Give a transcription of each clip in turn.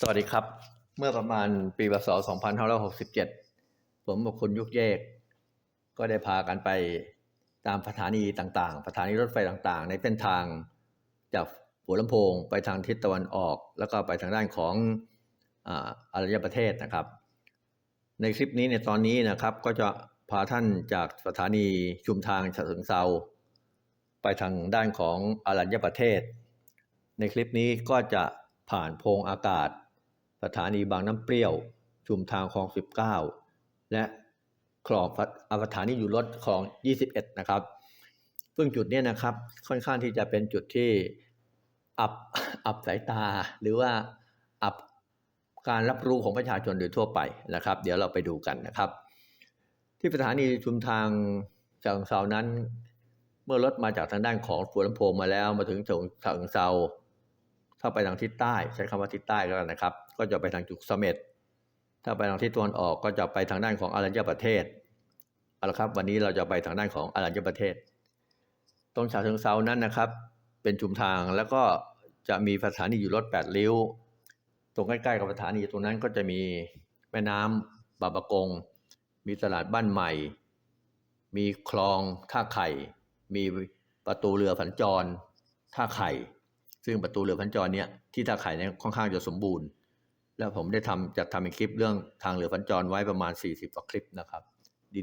สวัสดีครับ เมื่อประมาณปีพศ2567 ผมกับคุณยุกเยก ก็ได้พากันไปตามสถานีต่างๆ สถานีรถไฟต่างๆ ในเส้นทางจากหัวลำโพงไปทางทิศตะวันออก แล้วก็ไปทางด้านของอารยประเทศนะครับ ในคลิปนี้ในตอนนี้นะครับก็จะพาท่านจากสถานีชุมทางฉะเชิงเซาไปทางด้านของอารัญญประเทศ ในคลิปนี้ก็จะผ่านโพงอากาศ สถานีบางน้ำเปรี้ยว ชุมทางคลอง 19 และ คลองสถานีอยู่รถคลอง 21 นะครับ ซึ่งจุดนี้นะครับ ค่อนข้างที่จะเป็นจุดที่อับอับสายตา หรือว่าอับการรับรู้ของประชาชนโดยทั่วไปนะครับ เดี๋ยวเราไปดูกันนะครับ ที่สถานีชุมทางฉะเชิงเซานั้น เมื่อรถมาจากทางด้านของหัวลำโพงมาแล้วมาถึงฉะเชิงเซาถ้าไปทางทิศใต้ ใช้คำว่าทิศใต้ก็แล้วนะครับ ก็จะไปทางจุกเสม็ด ถ้าไปทางทิศตะวันออกก็จะไปทางด้านของอารัญญประเทศเอาละครับ วันนี้เราจะไปทางด้านของอารัญญประเทศ ตรงฉะเชิงเซานั้นนะครับ เป็นชุมทางแล้วก็จะมีสถานีอยู่รถแปดริ้ว ตรงใกล้ๆกับสถานีตรงนั้นก็จะมีแม่น้ำบางปะกง มีตลาดบ้านใหม่ มีคลองท่าไข่ มีประตูเรือสัญจรท่าไข่ ซึ่งประตูเรือพันจรเนี่ยที่ท่าไข่เนี่ยค่อนข้างจะสมบูรณ์ แล้วผมได้ทำจัดทำเป็นคลิปเรื่องทางเรือพันจรไว้ประมาณ 40กว่าคลิปนะครับ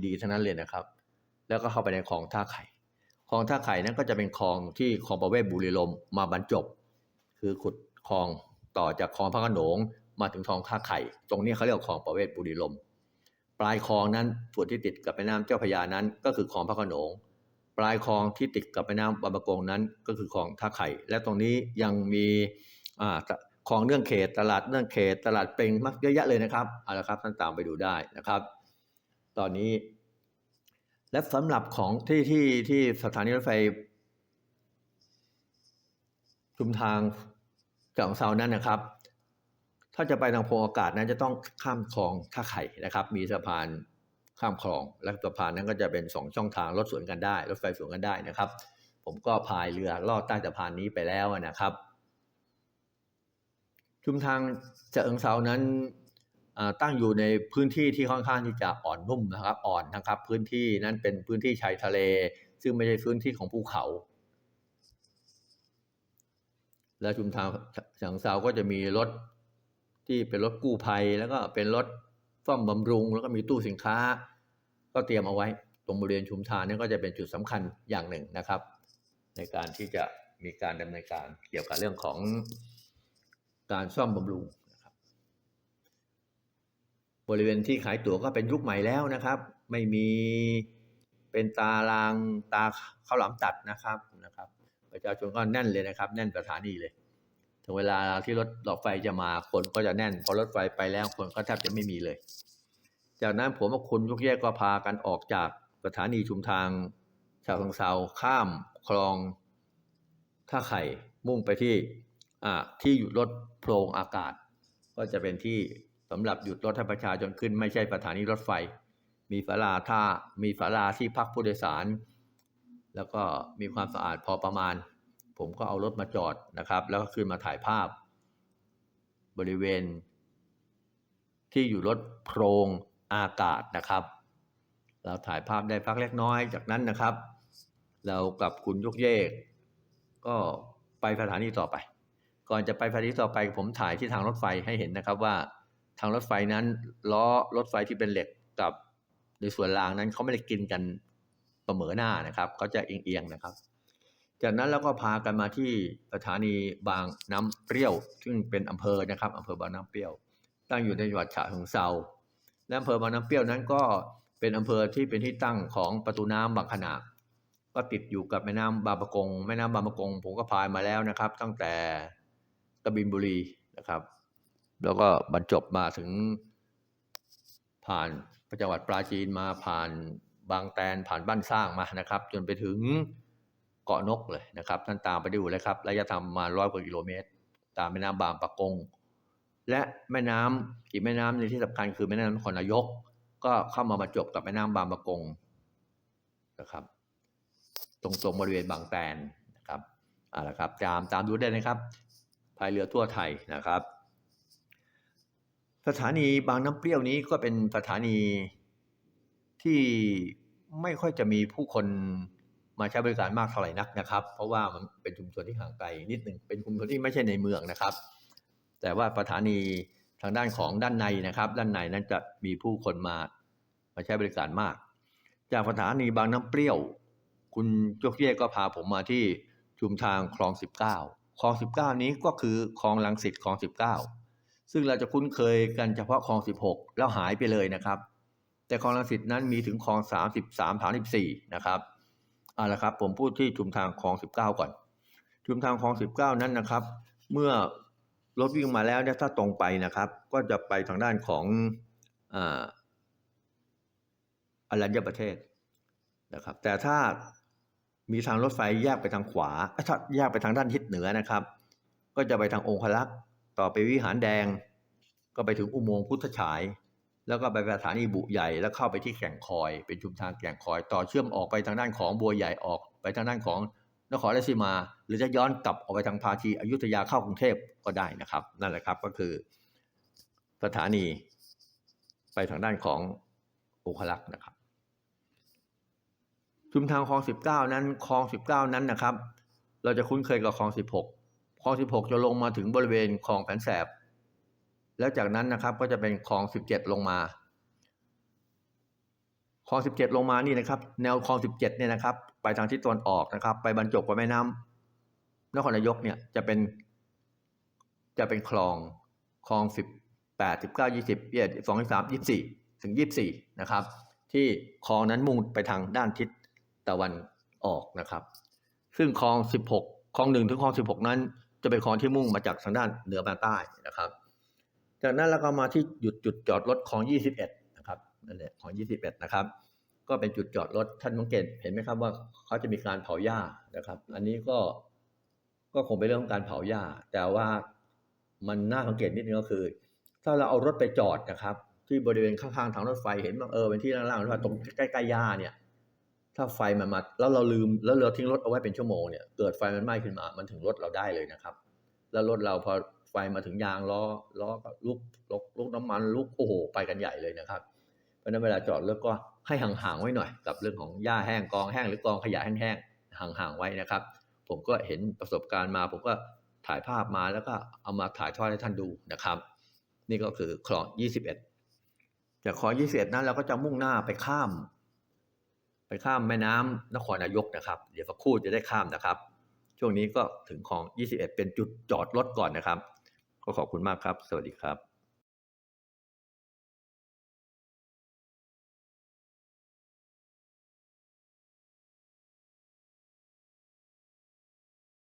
ดีๆทั้งนั้นเลยนะครับ แล้วก็เข้าไปในคลองท่าไข่คลองท่าไข่นั้นก็จะเป็นคลองที่คลองประเวศบุรีลมมาบรรจบ คือขุดคลองต่อจากคลองพระโขนงมาถึงคลองท่าไข่ ตรงนี้เขาเรียกคลองประเวศบุรีลมปลายคลองนั้นส่วนที่ติดกับแม่น้ำเจ้าพยานั้น ก็คือคลองพระโขนงปลายคลองที่ติดกับแม่น้ำบางประกงนั้น ก็คือคลองท่าไข่ และตรงนี้ยังมีอ่า คลองเนื่องเขตตลาดเนื่องเขตตลาดเปงมักเยอะแยะเลยนะครับเอาละครับท่านตามไปดูได้นะครับ ตอนนี้ และสำหรับของที่ที่ที่สถานีรถไฟชุมทางจากของเซานั้นนะครับ ถ้าจะไปทางโพอากาศนั้นจะต้องข้ามคลองท่าไข่นะครับ มีสะพานข้ามคลอง และสะพานนั้นก็จะเป็นสองช่องทางรถสวนกันได้ รถไฟสวนกันได้นะครับ ผมก็พายเรือลอดใต้สะพานนี้ไปแล้วนะครับ ชุมทางจะเอิงเซานั้นตั้งอยู่ในพื้นที่ที่ค่อนข้างที่จะอ่อนนุ่มนะครับ อ่อนนะครับ พื้นที่นั้นเป็นพื้นที่ชายทะเล ซึ่งไม่ใช่พื้นที่ของภูเขา และชุมทางฉะเชิงเซาก็จะมีรถที่เป็นรถกู้ภัย แล้วก็เป็นรถซ่อมบำรุง แล้วก็มีตู้สินค้า ก็เตรียมเอาไว้ ตรงบริเวณชุมทางนี่ก็จะเป็นจุดสำคัญอย่างหนึ่งนะครับ ในการที่จะมีการดำเนินการเกี่ยวกับเรื่องของ การซ่อมบำรุงนะครับบริเวณที่ขายตั๋วก็เป็นยุคใหม่แล้วนะครับ ไม่มีเป็นตารางตาข้าวหลามตัดนะครับนะครับ ประชาชนก็แน่นเลยนะครับ แน่นสถานีเลยถึงเวลาที่รถหลอดไฟจะมาคนก็จะแน่น พอรถไฟไปแล้วคนก็แทบจะไม่มีเลย จากนั้นผมกับคุณยุกแยกก็พากันออกจากสถานีชุมทางชาวเชิงเซาข้ามคลองท่าไข่มุ่งไปที่ ที่หยุดรถโพรงอากาศ ก็จะเป็นที่สำหรับหยุดรถให้ประชาชนขึ้น ไม่ใช่สถานีรถไฟ มีศาลาท่ามีศาลาที่พักผู้โดยสาร แล้วก็มีความสะอาดพอประมาณ ผมก็เอารถมาจอดนะครับ แล้วก็ขึ้นมาถ่ายภาพ บริเวณ ที่อยู่รถโพรงอากาศนะครับ เราถ่ายภาพได้พักเล็กน้อยจากนั้นนะครับ เรากับคุณยกเยก ก็ไปสถานีต่อไป ก่อนจะไปสถานีต่อไปผมถ่ายที่ทางรถไฟให้เห็นนะครับว่าทางรถไฟนั้นล้อรถไฟที่เป็นเหล็กกับในส่วนรางนั้นเขาไม่ได้กินกันเสมอหน้านะครับเขาจะเอียงๆนะครับ จากนั้นเราก็พากันมาที่สถานีบางน้ำเปรี้ยว ซึ่งเป็นอำเภอนะครับอำเภอบางน้ำเปรี้ยว ตั้งอยู่ในจังหวัดฉะเชิงเซาและอำเภอบางน้ำเปรี้ยวนั้นก็เป็นอำเภอที่เป็นที่ตั้งของประตูน้ำบางขนาดก็ติดอยู่กับแม่น้ำบางประกงแม่น้ำบางประกงผมก็พายมาแล้วนะครับ ตั้งแต่ กบินบุรีนะครับ แล้วก็บรรจบมาถึงผ่านจังหวัดปราจีนมาผ่านบางแตนผ่านบ้านสร้างมานะครับ จนไปถึงเกาะนกเลยนะครับ ท่านตามไปดูเลยครับระยะทางมาร้อยกว่ากิโลเมตร ตามแม่น้ำบางปะกง และแม่น้ำอีกแม่น้ำหนึงที่สำคัญคือแม่น้ำนครนายก ก็เข้ามาบรรจบกับแม่น้ำบางปะกงนะครับ ตรงตรงบริเวณบางแตนนะครับเอาละครับตามตามดูได้นะครับ พายเรือทั่วไทยนะครับ สถานีบางน้ำเปรี้ยวนี้ก็เป็นสถานีที่ไม่ค่อยจะมีผู้คนมาใช้บริการมากเท่าไหร่นักนะครับ เพราะว่ามันเป็นชุมชนที่ห่างไกลนิดหนึ่งเป็นชุมชนที่ไม่ใช่ในเมืองนะครับ แต่ว่าสถานีทางด้านของด้านในนะครับ ด้านในนั้นจะมีผู้คนมามาใช้บริการมาก จากสถานีบางน้ำเปรี้ยว คุณโจกเย่ก็พาผมมาที่ชุมทางคลอง 19 คลอง19นี้ก็คือคลองลังสิตคลอง19ซึ่งเราจะคุ้นเคยกันเฉพาะคลอง16แล้วหายไปเลยนะครับ แต่คลองลังสิตนั้นมีถึงคลอง33 34นะครับเอาละครับผมพูดที่ชุมทางคลอง19ก่อน ชุมทางคลอง19นั้นนะครับ เมื่อรถวิ่งมาแล้วเนี่ยถ้าตรงไปนะครับ ก็จะไปทางด้านของอ่าอรัญญประเทศนะครับ แต่ถ้า มีทางรถไฟแยกไปทางขวาถ้าแยกไปทางด้านทิศเหนือนะครับ ก็จะไปทางองคลักษ์ต่อไปวิหารแดง ก็ไปถึงอุโมงค์พุทธฉาย แล้วก็ไปสถานีบุใหญ่แล้วเข้าไปที่แก่งคอย เป็นชุมทางแก่งคอย ต่อเชื่อมออกไปทางด้านของบัวใหญ่ออก ไปทางด้านของนครราชสีมา หรือจะย้อนกลับออกไปทางพาชีอยุธยาเข้ากรุงเทพก็ได้นะครับ นั่นแหละครับก็คือสถานีไปทางด้านขององคลักษ์นะครับ ชุมทางคลองสิบเก้านั้นคลองสิบเก้านั้นนะครับ เราจะคุ้นเคยกับคลองสิบหกคลองสิบหกจะลงมาถึงบริเวณคลองแผนแสบ แล้วจากนั้นนะครับก็จะเป็นคลองสิบเจ็ดลงมาคลองสิบเจ็ดลงมานี่นะครับ แนวคลองสิบเจ็ดเนี่ยนะครับ ไปทางทิศตะวันออกนะครับ ไปบรรจบกับแม่น้ำนครนายกเนี่ยจะเป็น จะเป็นคลองคลองสิบแปดสิบเก้ายี่สิบเอ็ดสองสามยี่สี่ถึงยี่สี่นะครับ ที่คลองนั้นมุ่งไปทางด้านทิศ ตะวันออกนะครับ ซึ่งคลองสิบหกคลองหนึ่งถึงคลองสิบหกนั้น จะเป็นคลองที่มุ่งมาจากทางด้านเหนือมาใต้นะครับ จากนั้นเราก็มาที่หยุดจุดจอดรถคลองยี่สิบเอ็ดนะครับนั่นแหละคลองยี่สิบเอ็ดนะครับ ก็เป็นจุดจอดรถท่านสังเกตเห็นไหมครับว่าเขาจะมีการเผาหญ้านะครับ อันนี้ก็ก็คงเป็นเรื่องของการเผาหญ้า แต่ว่ามันน่าสังเกตนิดนึงก็คือ ถ้าเราเอารถไปจอดนะครับ ที่บริเวณข้างๆทางรถไฟเห็นว่าเออเป็นที่ล่างๆรถไฟตรงใกล้ๆหญ้าเนี่ย ถ้าไฟมันมาแล้วเราลืมแล้วเราทิ้งรถเอาไว้เป็นชั่วโมงเนี่ยเกิดไฟมันไหม้ขึ้นมา มันถึงรถเราได้เลยนะครับ แล้วรถเราพอไฟมาถึงยางล้อล้อก็ลุกลุกลุกน้ำมันลุกโอ้โหไปกันใหญ่เลยนะครับเพราะฉะนั้นเวลาจอดรถก็ให้ห่างๆไว้หน่อย กับเรื่องของหญ้าแห้งกองแห้งหรือกองขยะแห้งๆห่างๆไว้นะครับ ผมก็เห็นประสบการณ์มา ผมก็ถ่ายภาพมาแล้วก็เอามาถ่ายทอดให้ท่านดูนะครับ นี่ก็คือคลอง 21 จากคลอง 21 นั้นเราก็จะมุ่งหน้าไปข้าม ไปข้ามแม่น้ำนครนายกนะครับ เดี๋ยวสักครู่จะได้ข้ามนะครับ ช่วงนี้ก็ถึงของ 21 เป็นจุดจอดรถก่อนนะครับ ก็ขอบคุณมากครับ สวัสดีครับ